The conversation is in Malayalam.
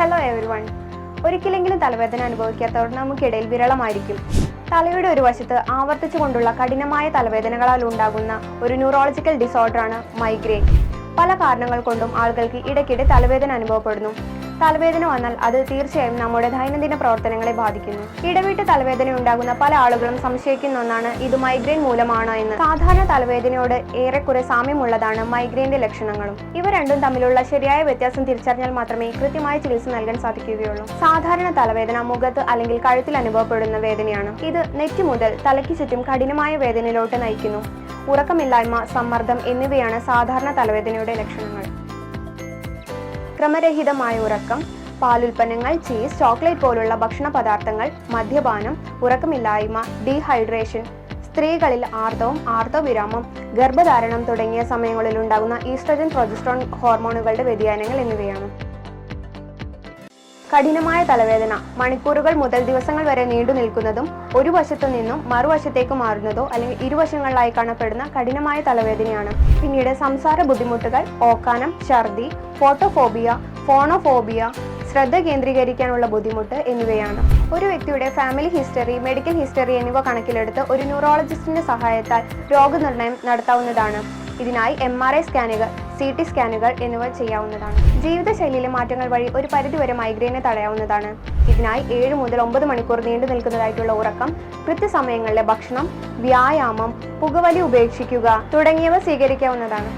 ഹലോ എവരി വൺ ഒരിക്കലെങ്കിലും തലവേദന അനുഭവിക്കാത്തവർ നമുക്കിടയിൽ വിരളമായിരിക്കും. തലയുടെ ഒരു വശത്ത് ആവർത്തിച്ചു കൊണ്ടുള്ള കഠിനമായ തലവേദനകളാൽ ഉണ്ടാകുന്ന ഒരു ന്യൂറോളജിക്കൽ ഡിസോർഡറാണ് മൈഗ്രെയിൻ പല കാരണങ്ങൾ കൊണ്ടും ആളുകൾക്ക് ഇടയ്ക്കിടെ തലവേദന അനുഭവപ്പെടുന്നു. തലവേദന വന്നാൽ അത് തീർച്ചയായും നമ്മുടെ ദൈനംദിന പ്രവർത്തനങ്ങളെ ബാധിക്കുന്നു. ഇടവിട്ട് തലവേദന ഉണ്ടാകുന്ന പല ആളുകളും സംശയിക്കുന്ന ഒന്നാണ് ഇത് മൈഗ്രെയിൻ മൂലമാണോ എന്ന്. സാധാരണ തലവേദനയോട് ഏറെക്കുറെ സാമ്യമുള്ളതാണ് മൈഗ്രെയിന്റെ ലക്ഷണങ്ങളും. ഇവ രണ്ടും തമ്മിലുള്ള ശരിയായ വ്യത്യാസം തിരിച്ചറിഞ്ഞാൽ മാത്രമേ കൃത്യമായ ചികിത്സ നൽകാൻ സാധിക്കുകയുള്ളൂ. സാധാരണ തലവേദന മുഖത്ത് അല്ലെങ്കിൽ കഴുത്തിൽ അനുഭവപ്പെടുന്ന വേദനയാണ്. ഇത് നെറ്റി മുതൽ തലയ്ക്ക് ചുറ്റും കഠിനമായ വേദനയിലോട്ട് നയിക്കുന്നു. ഉറക്കമില്ലായ്മ സമ്മർദ്ദം എന്നിവയാണ് സാധാരണ തലവേദനയുടെ ലക്ഷണങ്ങൾ. ക്രമരഹിതമായ ഉറക്കം പാലുൽപ്പന്നങ്ങൾ ചീസ് ചോക്ലേറ്റ് പോലുള്ള ഭക്ഷണ പദാർത്ഥങ്ങൾ മദ്യപാനം ഉറക്കമില്ലായ്മ ഡീഹൈഡ്രേഷൻ സ്ത്രീകളിൽ ആർത്തവം ആർത്തവിരാമം ഗർഭധാരണം തുടങ്ങിയ സമയങ്ങളിൽ ഉണ്ടാകുന്ന ഈസ്ട്രജൻ പ്രൊജസ്ട്രോൺ ഹോർമോണുകളുടെ വ്യതിയാനങ്ങൾ എന്നിവയാണ്. കഠിനമായ തലവേദന മണിക്കൂറുകൾ മുതൽ ദിവസങ്ങൾ വരെ നീണ്ടു നിൽക്കുന്നതും ഒരു വശത്തു നിന്നും മറുവശത്തേക്ക് മാറുന്നതോ അല്ലെങ്കിൽ ഇരുവശങ്ങളിലായി കാണപ്പെടുന്ന കഠിനമായ തലവേദനയാണ്. പിന്നീട് സംസാര ബുദ്ധിമുട്ടുകൾ ഓക്കാനം ഛർദി ഫോട്ടോഫോബിയ ഫോണോഫോബിയ ശ്രദ്ധ കേന്ദ്രീകരിക്കാനുള്ള ബുദ്ധിമുട്ട് എന്നിവയാണ്. ഒരു വ്യക്തിയുടെ ഫാമിലി ഹിസ്റ്ററി മെഡിക്കൽ ഹിസ്റ്ററി എന്നിവ കണക്കിലെടുത്ത് ഒരു ന്യൂറോളജിസ്റ്റിന്റെ സഹായത്താൽ രോഗനിർണയം നടത്താവുന്നതാണ്. ഇതിനായി എം ആർ ഐ സ്കാനുകൾ സി ടി സ്കാനുകൾ എന്നിവ ചെയ്യാവുന്നതാണ്. ജീവിതശൈലിയിലെ മാറ്റങ്ങൾ വഴി ഒരു പരിധിവരെ മൈഗ്രെയിനെ തടയാവുന്നതാണ്. ഇതിനായി ഏഴ് മുതൽ ഒമ്പത് മണിക്കൂർ നീണ്ടു നിൽക്കുന്നതായിട്ടുള്ള ഉറക്കം കൃത്യസമയങ്ങളിലെ ഭക്ഷണം വ്യായാമം പുകവലി ഉപേക്ഷിക്കുക തുടങ്ങിയവ സ്വീകരിക്കാവുന്നതാണ്.